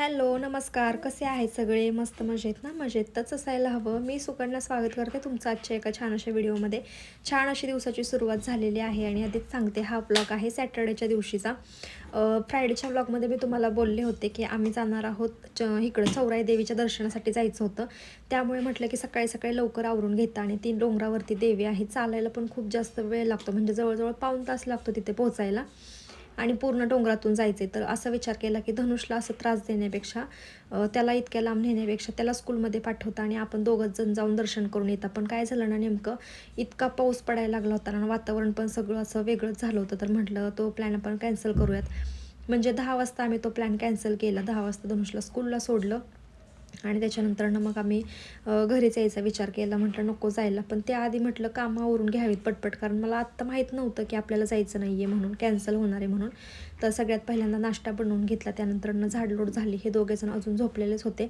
Hello नमस्कार. कसे आहेत सगळे? मस्त मजेत ना? मजेतच असायला हवं. मी सुकन्या स्वागत करते तुमचं आजच्या एका छान अशा व्हिडिओमध्ये. छान अशी दिवसाची सुरुवात झालेली आहे आणि आधीच सांगते हा ब्लॉग आहे सॅटर्डेच्या दिवशीचा. फ्रायडेच्या ब्लॉगमध्ये मी तुम्हाला बोलले होते की आम्ही जाणार आहोत च इकडं चौराई देवीच्या दर्शनासाठी जायचं होतं. त्यामुळे म्हटलं की सकाळी सकाळी लवकर आवरून घेता आणि तीन डोंगरावरती देवी आहे. चालायला पण खूप जास्त वेळ लागतो. म्हणजे जवळजवळ पाऊण तास लागतो तिथे पोहोचायला. आणि पूर्ण डोंगरातून जायचे तर असा विचार केला की धनुषला असं त्रास देण्यापेक्षा त्याला इतक्या लांब नेण्यापेक्षा त्याला स्कूलमध्ये पाठवता आणि आपण दोघंच जण जाऊन दर्शन करून येतात पण काय झालं ना नेमकं इतका पाऊस पडायला लागला होता आणि वातावरण पण सगळं असं वेगळंच झालं होतं. तर म्हटलं तो प्लॅन आपण कॅन्सल करूयात. म्हणजे दहा वाजता आम्ही तो प्लॅन कॅन्सल केला. दहा वाजता धनुषला स्कूलला सोडलं. आणि त्याच्यानंतरनं मग आम्ही घरीच यायचा विचार केला. म्हटलं नको जायला. पण त्याआधी म्हटलं कामावरून घ्यावीत पटपट. कारण मला आत्ता माहीत नव्हतं की आपल्याला जायचं नाही आहे म्हणून कॅन्सल होणार आहे म्हणून. तर सगळ्यात पहिल्यांदा नाश्ता बनवून घेतला. त्यानंतरनं झाडलोड झाली. हे दोघेजण अजून झोपलेलेच होते.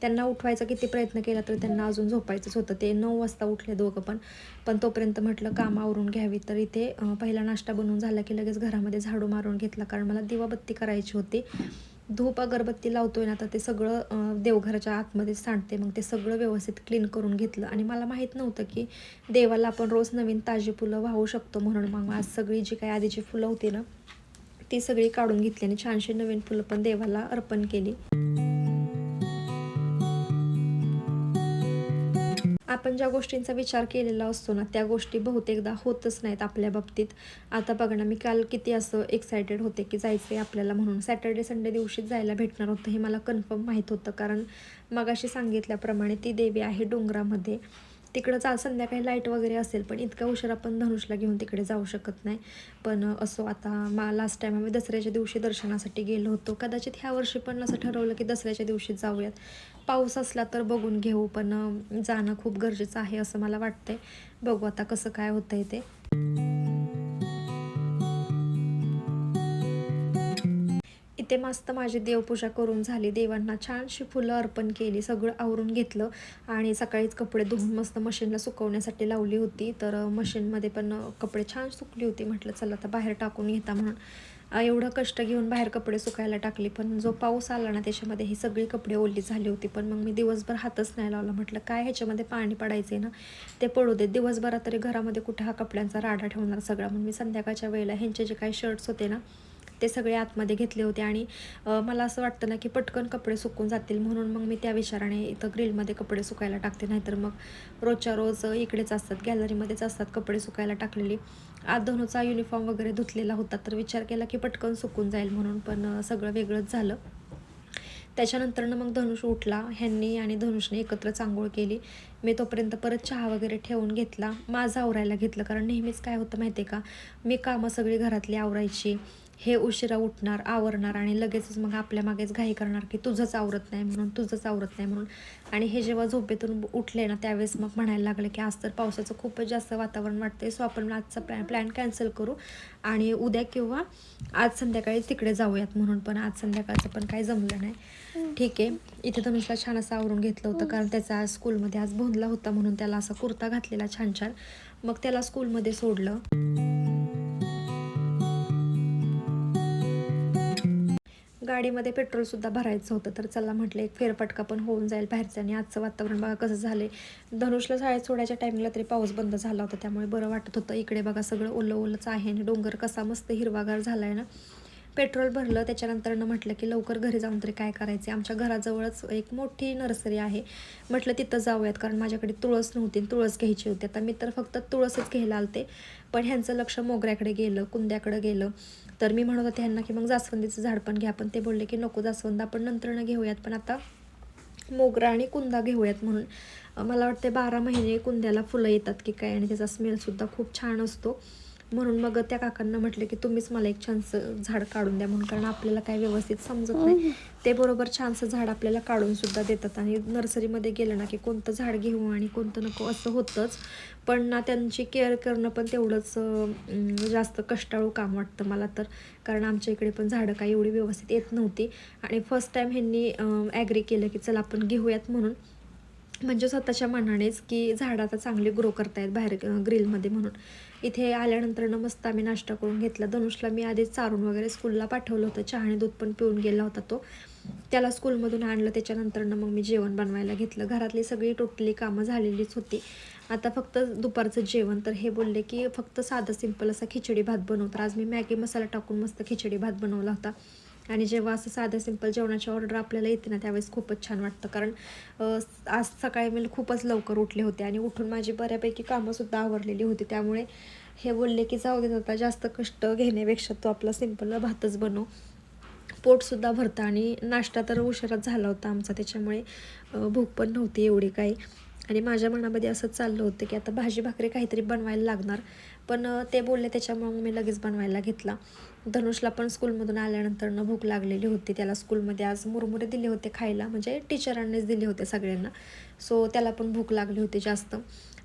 त्यांना उठवायचा किती प्रयत्न केला तर त्यांना अजून झोपायचंच होतं. ते नऊ वाजता उठले दोघं पण. पण तोपर्यंत म्हटलं कामावरून घ्यावी. तर इथे पहिला नाश्ता बनवून झाला की लगेच घरामध्ये झाडू मारून घेतला. कारण मला दिवाबत्ती करायची होती. धूप अगरबत्ती लावतोय ना तर ते सगळं देवघराच्या आतमध्ये सांडते. मग ते सगळं व्यवस्थित क्लीन करून घेतलं. आणि मला माहीत नव्हतं की देवाला आपण रोज नवीन ताजी फुलं वाहू शकतो म्हणून. मग आज सगळी जी काही आधीची फुलं होती ना ती सगळी काढून घेतली आणि छानशी नवीन फुलं पण देवाला अर्पण केली. आपण ज्या गोष्टींचा विचार केलेला असतो ना त्या गोष्टी बहुतेकदा होतच नाहीत आपल्या बाबतीत. आता बघा ना मी काल किती असं एक्सायटेड होते की जायचं आहे आपल्याला म्हणून. सॅटर्डे संडे दिवशीच जायला भेटणार होतं हे मला कन्फर्म माहीत होतं. कारण मगाशी सांगितल्याप्रमाणे ती देवी आहे डोंगरामध्ये. तिकडं जा संध्याकाळी लाइट वगैरे असेल पण इतका उशीर आपण धनुषला घेऊन तिकडे जाऊ शकत नाही. पण असो आता मा लास्ट टाईम आम्ही दसऱ्याच्या दिवशी दर्शनासाठी गेलो होतो. कदाचित ह्या वर्षी पण असं ठरवलं की दसऱ्याच्या दिवशी जाऊयात. पाऊस असला तर बघून घेऊ पण जाणं खूप गरजेचं आहे असं मला वाटतंय. बघू आता कसं काय होतंय ते. इथे मस्त माझी देवपूजा करून झाली. देवांना छानशी फुलं अर्पण केली सगळं आवरून घेतलं आणि सकाळीच कपडे धुवून मस्त मशीनला सुकवण्यासाठी लावली होती. तर मशीनमध्ये पण कपडे छान सुकली होती. म्हटलं चला आता बाहेर टाकून घेता म्हणून. एवढं कष्ट घेऊन बाहेर कपडे सुकायला टाकले पण जो पाऊस आला ना त्याच्यामध्ये ही सगळी कपडे ओली झाली होती. पण मग मी दिवसभर हातच नाही लावला. म्हटलं काय ह्याच्यामध्ये पाणी पडायचे ना? ते पडू दे दिवसभरात तरी घरामध्ये कुठे हा कपड्यांचा राडा ठेवणार सगळा. म्हणून मी संध्याकाळच्या वेळेला ह्यांचे जे काही शर्ट्स होते ना ते सगळे आतमध्ये घेतले होते आणि मला असं वाटतं ना की पटकन कपडे सुकून जातील म्हणून मग मी त्या विचाराने इथं ग्रिलमध्ये कपडे सुकायला टाकते. नाहीतर मग रोजच्या रोज इकडेच असतात गॅलरीमध्येच असतात कपडे सुकायला टाकलेली. आधनुचा युनिफॉर्म वगैरे धुतलेला होता तर विचार केला की पटकन सुकून जाईल म्हणून पण सगळं वेगळंच झालं. त्याच्यानंतरनं मग धनुष उठला ह्यांनी आणि धनुषने एकत्र चांगोळ केली. मी तोपर्यंत परत चहा वगैरे ठेवून घेतला. माझं आवरायला घेतलं कारण नेहमीच काय होतं माहिती आहे का? मी कामं सगळी घरातली आवरायची. हे उशिरा उठणार आवरणार आणि लगेचच मग आपल्या मागेच घाई करणार की तुझंच आवरत नाही म्हणून तुझंच आवरत नाही म्हणून. आणि हे जेव्हा झोपेतून उठले ना त्यावेळेस मग म्हणायला लागले की आज तर पावसाचं खूपच जास्त वातावरण वाटतंय सो आपण आजचा प्लॅन प्लॅन कॅन्सल करू. आणि उद्या किंवा आज संध्याकाळी तिकडे जाऊयात म्हणून पण आज संध्याकाळचं पण काही जमलं नाही. ठीक आहे. इथे धनुषला छान असं आवरून घेतलं होतं कारण त्याचा आज स्कूलमध्ये आज भोंदला होता म्हणून त्याला असा कुर्ता घातलेला छान छान मग त्याला स्कूलमध्ये सोडलं. गाडीमध्ये पेट्रोलसुद्धा भरायचं होतं. तर चला म्हटलं एक फेरफटका पण होऊन जाईल बाहेरचं. आणि आजचं वातावरण बघा कसं झालं धनुषला शाळेत सोडायच्या टायमिंगला तरी पाऊस बंद झाला होता. त्यामुळे बरं वाटत होतं. इकडे बघा सगळं ओलं ओलंच आहे आणि डोंगर कसा मस्त हिरवागार झाला आहे ना. पेट्रोल भरलं त्याच्यानंतरनं म्हटलं की लवकर घरी जाऊन तरी काय करायचे आमच्या घराजवळच एक मोठी नर्सरी आहे. म्हटलं तिथं जाऊयात कारण माझ्याकडे तुळस नव्हती तुळस घ्यायची होती. आता मी तर फक्त तुळसच घ्यायला आलते. पण ह्यांचं लक्ष मोगऱ्याकडे गेलं कुंद्याकडे गेलं. तर मी म्हणत होते ह्यांना की मग जास्वंदीचं झाड पण घ्या. पण ते बोलले की नको जास्वंद आपण नंतरनं घेऊयात पण आता मोगरा आणि कुंदा घेऊयात म्हणून. मला वाटते बारा महिने कुंद्याला फुलं येतात की काय आणि त्याचा स्मेलसुद्धा खूप छान असतो. म्हणून मग त्या काकांना म्हटलं की तुम्हीच मला एक छानसं झाड काढून द्या म्हणून कारण आपल्याला काही व्यवस्थित समजत नाही. ते बरोबर छानसं झाड आपल्याला काढून सुद्धा देतात. आणि नर्सरीमध्ये गेलं ना की कोणतं झाड घेऊ आणि कोणतं नको असं होतंच. पण ना त्यांची केअर करणं पण तेवढंच जास्त कष्टाळू काम वाटतं मला तर. कारण आमच्या इकडे पण झाडं काही एवढी व्यवस्थित येत नव्हती. आणि फर्स्ट टाईम ह्यांनी ॲग्री केलं की चला आपण घेऊयात म्हणून. म्हणजे स्वतःच्या मनानेच की झाडं आता चांगली ग्रो करतायत बाहेर ग्रिलमध्ये म्हणून. इथे आल्यानंतर मस्त आम्ही नाश्ता करून घेतला. धनुषला मी आधीच चारून वगैरे स्कूलला पाठवलं होतं. चहा आणि दूध पण पिऊन गेला होता तो. त्याला स्कूलमधून आणलं. त्याच्यानंतरनं मग मी जेवण बनवायला घेतलं. घरातली सगळी टोटली कामं झालेलीच होती. आता फक्त दुपारचं जेवण. तर हे बोलले की फक्त साधं सिंपल असा खिचडी भात बनवतात आज मी मॅगी मसाला टाकून मस्त खिचडी भात बनवला होता. आणि जेव्हा असं साधं सिंपल जेवणाची ऑर्डर आपल्याला येते ना त्यावेळेस खूपच छान वाटतं. कारण आज सकाळी मी खूपच लवकर उठले होते आणि उठून माझी बऱ्यापैकी कामंसुद्धा आवरलेली होती. त्यामुळे हे बोलले की जाऊ देत आता जास्त कष्ट घेण्यापेक्षा तो आपला सिंपल भातच बनव. पोटसुद्धा भरतं आणि नाश्ता तर उशिराच झाला होता आमचा त्याच्यामुळे भूक पण नव्हती एवढी काही. आणि माझ्या मनामध्ये असं चाललं होतं की आता भाजी भाकरी काहीतरी बनवायला लागणार. पण ते बोलले त्याच्यामुळे मग मी लगेच बनवायला घेतला. धनुषला पण स्कूलमधून आल्यानंतर भूक लागलेली होती. त्याला स्कूलमध्ये आज मुरमुरे दिले होते खायला. म्हणजे टीचरांनीच दिले होते सगळ्यांना. सो त्याला पण भूक लागली होती जास्त.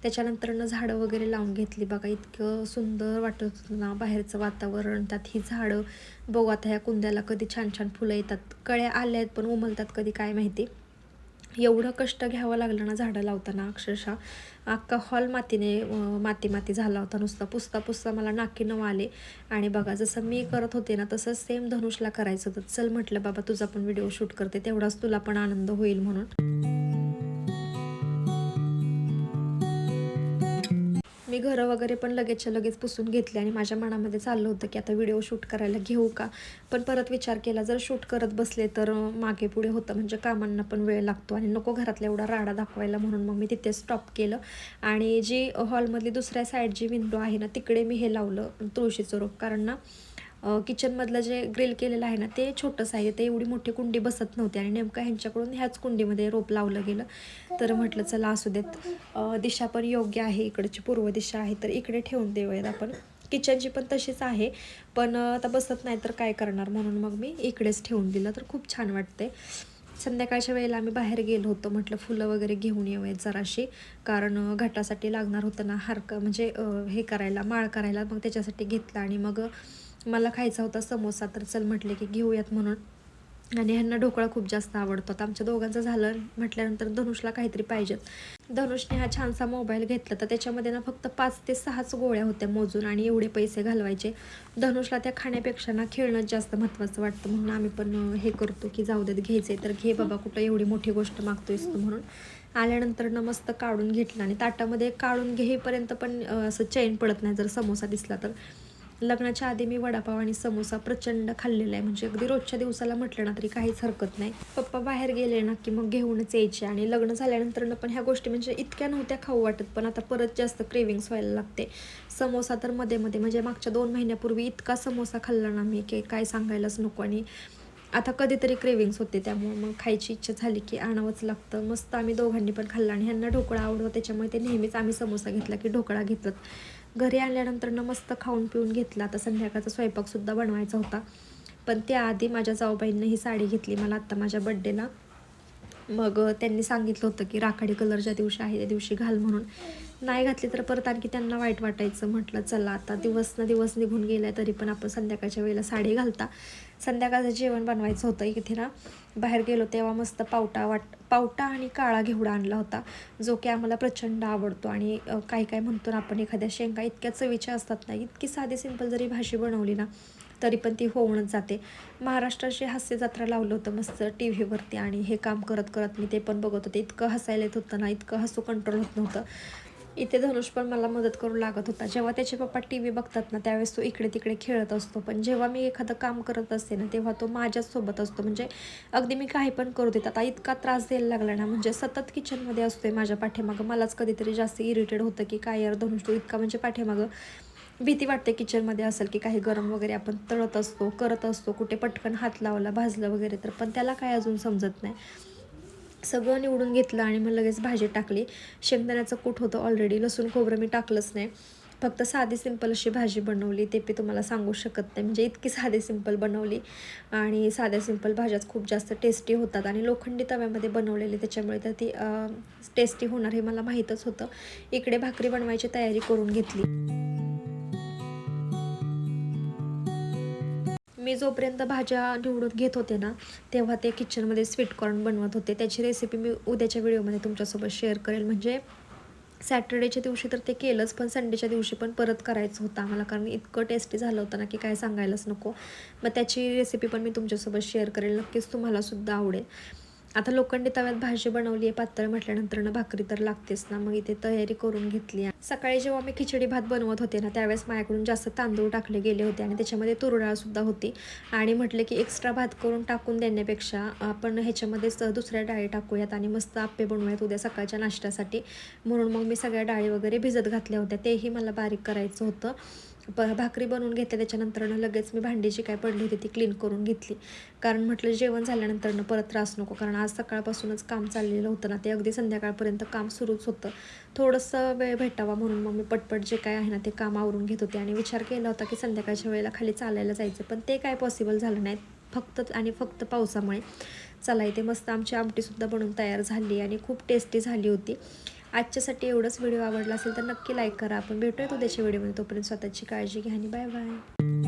त्याच्यानंतरनं झाडं वगैरे लावून घेतली. बघा इतकं सुंदर वाटत होतं ना बाहेरचं वातावरण. त्यात ही झाडं बघू आता ह्या कुंद्याला कधी छान छान फुलं येतात. कळ्या आल्या आहेत पण उमलतात कधी काय माहिती. एवढं कष्ट घ्यावं लागलं ना झाडं लावताना अक्षरशः. अख्खा हॉल मातीने माती माती झाला होता नुसता. पुसता पुसता मला नाकी नऊ आले. आणि बघा जसं मी करत होते ना तसं सेम धनुषला करायचं होतं. चल म्हटलं बाबा तुझा पण व्हिडिओ शूट करते. तेवढाच तुला पण आनंद होईल म्हणून. मी घरं वगैरे पण लगेचच्या लगेच पुसून घेतले आणि माझ्या मनामध्ये चाललं होतं की आता व्हिडिओ शूट करायला घेऊ का? पण परत विचार केला जर शूट करत बसले तर मागे पुढे होतं. म्हणजे कामांना पण वेळ लागतो आणि नको घरातला एवढा राडा दाखवायला म्हणून मग मी तिथे स्टॉप केलं. आणि जी हॉलमधली दुसऱ्या साईड जी विंडो आहे ना तिकडे मी हे लावलं तुळशीचं रोप कारण ना किचनमधलं जे ग्रिल केलेलं आहे ना ते छोटंसं आहे. ते एवढी मोठी कुंडी बसत नव्हती आणि नेमकं ह्यांच्याकडून ह्याच कुंडीमध्ये रोप लावलं गेलं. तर म्हटलं चला असू देत. दिशा पण योग्य आहे. इकडची पूर्व दिशा आहे. तर इकडे ठेवून देऊयात आपण. किचनची पण तशीच आहे. पण आता बसत नाही तर काय करणार? म्हणून मग मी इकडेच ठेवून दिलं. तर खूप छान वाटते संध्याकाळच्या वेळेला आम्ही बाहेर गेलो होतो. म्हटलं फुलं वगैरे घेऊन येऊयात जराशी. कारण घाटासाठी लागणार होतं ना हारकं म्हणजे हे करायला माळ करायला मग त्याच्यासाठी घेतला आणि मग मला खायचा होता समोसा तर चल म्हटले की घेऊयात म्हणून. आणि ह्यांना ढोकळा खूप जास्त आवडतो. आता आमच्या दोघांचं झालं म्हटल्यानंतर धनुषला काहीतरी पाहिजेत धनुषने हा छानसा मोबाईल घेतला तर त्याच्यामध्ये ना फक्त पाच ते सहाच गोळ्या होत्या मोजून आणि एवढे पैसे घालवायचे. धनुषला त्या खाण्यापेक्षा ना खेळणंच जास्त महत्त्वाचं वाटतं म्हणून आम्ही पण हे करतो की जाऊ देत घ्यायचे तर घे बाबा कुठं एवढी मोठी गोष्ट मागतोयस तू म्हणून. आल्यानंतर ना मस्त काढून घेतलं आणि ताटामध्ये काढून घेईपर्यंत पण असं चैन पडत नाही जर समोसा दिसला तर. लग्नाच्या आधी मी वडापाव आणि समोसा प्रचंड खाल्लेला आहे. म्हणजे अगदी रोजच्या दिवसाला म्हटलं ना तरी काहीच हरकत नाही. पप्पा बाहेर गेले ना की मग घेऊनच यायचे आणि लग्न झाल्यानंतर पण ह्या गोष्टी म्हणजे इतक्या नव्हत्या खाऊ वाटत पण आता परत जास्त क्रेविंग्स व्हायला लागते. समोसा तर मध्ये मध्ये म्हणजे मागच्या दोन महिन्यापूर्वी इतका समोसा खाल्ला ना मी की काय सांगायलाच नको आणि आता कधीतरी क्रेविंग्स होते त्यामुळे मग खायची इच्छा झाली की आणावंच लागतं. मस्त आम्ही दोघांनी पण खाल्लं आणि ह्यांना ढोकळा आवडतो त्याच्यामुळे ते नेहमीच आम्ही समोसा घेतला की ढोकळा घेतात. घरी आल्यानंतर ना मस्त खाऊन पिऊन घेतला आता संध्याकाळचा स्वयंपाकसुद्धा बनवायचा होता. पण त्याआधी माझ्या जाऊबाईंनी ही साडी घेतली मला आत्ता माझ्या बड्डेला मग त्यांनी सांगितलं होतं की राखाडी कलर ज्या दिवशी आहे त्या दिवशी घाल म्हणून. नाही घातली तर परत आणखी त्यांना वाईट वाटायचं. म्हटलं चला आता दिवस ना दिवस निघून गेला तरी पण आपण संध्याकाळच्या वेळेला साडी घालता. संध्याकाळचं जेवण बनवायचं होतं इथे ना. बाहेर गेलो तेव्हा मस्त पावटा वाट पावटा आणि काळा घेवडा आणला होता जो की आम्हाला प्रचंड आवडतो. आणि काय काही काय म्हणतो ना आपण एखाद्या शेंगा इतक्या चवीच्या असतात ना इतकी साधी सिंपल जरी भाजी बनवली ना तरी पण ती होऊनच जाते. महाराष्ट्राची हास्य जत्रा लावलं होतं मस्त टी व्हीवरती आणि हे काम करत करत मी ते पण बघत होते. इतकं हसायला येत होतं ना इतकं हसू कंट्रोल होत नव्हतं. इथे धनुष पण मला मदत करू लागत होता. जेव्हा त्याचे पप्पा टी व्ही बघतात ना त्यावेळेस तो इकडे तिकडे खेळत असतो. पण जेव्हा मी एखादं काम करत असते ना तेव्हा तो माझ्याच सोबत असतो. म्हणजे अगदी मी काही पण करू देत आता इतका त्रास द्यायला लागला ना म्हणजे सतत किचनमध्ये असतोय माझ्या पाठीमागं. मलाच कधीतरी जास्त इरिटेड होतं की काय यार धनुष तो इतका म्हणजे पाठीमागं भीती वाटते किचनमध्ये असेल की काही गरम वगैरे आपण तळत असतो करत असतो कुठे पटकन हात लावला भाजलं वगैरे तर पण त्याला काय अजून समजत नाही. सगळं निवडून घेतलं आणि मग लगेच भाजी टाकली. शेंगदाण्याचं कूट होतं ऑलरेडी लसूण खोबरं मी टाकलंच नाही. फक्त साधी सिंपल अशी भाजी बनवली ते मी तुम्हाला सांगू शकत नाही. म्हणजे इतकी साधी सिंपल बनवली आणि साध्या सिंपल भाज्याच खूप जास्त टेस्टी होतात आणि लोखंडी तव्यामध्ये बनवलेली त्याच्यामुळे तर ती टेस्टी होणार हे मला माहीतच होतं. इकडे भाकरी बनवायची तयारी करून घेतली. मी जोपर्यंत भाज्या निवडून घेत होते ना तेव्हा ते किचनमध्ये स्वीट कॉर्न बनवत होते. त्याची रेसिपी मी उद्याच्या व्हिडिओमध्ये तुमच्यासोबत शेअर करेल. म्हणजे सॅटर्डेच्या दिवशी तर ते केलंच पण संडेच्या दिवशी पण परत करायचं होतं आम्हाला कारण इतकं टेस्टी झालं होतं ना की काय सांगायलाच नको. मग त्याची रेसिपी पण मी तुमच्यासोबत शेअर करेल. नक्कीच तुम्हालासुद्धा आवडेल. आता लोखंडी तव्यात भाजी बनवली आहे पातळ म्हटल्यानंतर ना भाकरी तर लागतेच ना. मग इथे तयारी करून घेतली आहे. सकाळी जेव्हा मी खिचडी भात बनवत होते ना त्यावेळेस माझ्याकडून जास्त तांदूळ टाकले गेले होते आणि त्याच्यामध्ये तुरडाळसुद्धा होती. आणि म्हटले की एक्स्ट्रा भात करून टाकून देण्यापेक्षा आपण ह्याच्यामध्येच दुसऱ्या डाळी टाकूयात आणि मस्त आप्पे बनवूयात उद्या सकाळच्या नाश्त्यासाठी. म्हणून मग मी सगळ्या डाळी वगैरे भिजत घातल्या होत्या. तेही मला बारीक करायचं होतं. प भाकरी बनवून घेतल्या त्याच्यानंतरनं लगेच मी भांडी जी काय पडली होती ती क्लीन करून घेतली. कारण म्हटलं जेवण झाल्यानंतरनं परत त्रास नको कारण आज सकाळपासूनच काम चाललेलं होतं ना ते अगदी संध्याकाळपर्यंत काम सुरूच होतं. थोडंसं वेळ भेटावा म्हणून मग मी पटपट जे काय आहे ना ते काम आवरून घेत होते आणि विचार केला होता की संध्याकाळच्या वेळेला खाली चालायला जायचं पण ते काय पॉसिबल झालं नाही. फक्त आणि फक्त पावसामुळे. चला इथे मस्त आमची आमटीसुद्धा बनवून तयार झाली आणि खूप टेस्टी झाली होती. आजच्यासाठी एवढंच. व्हिडिओ आवडला असेल तर नक्की लाईक करा. आपण भेटूयात उद्याच्या व्हिडिओमध्ये. तोपर्यंत स्वतःची काळजी घ्या आणि बाय बाय.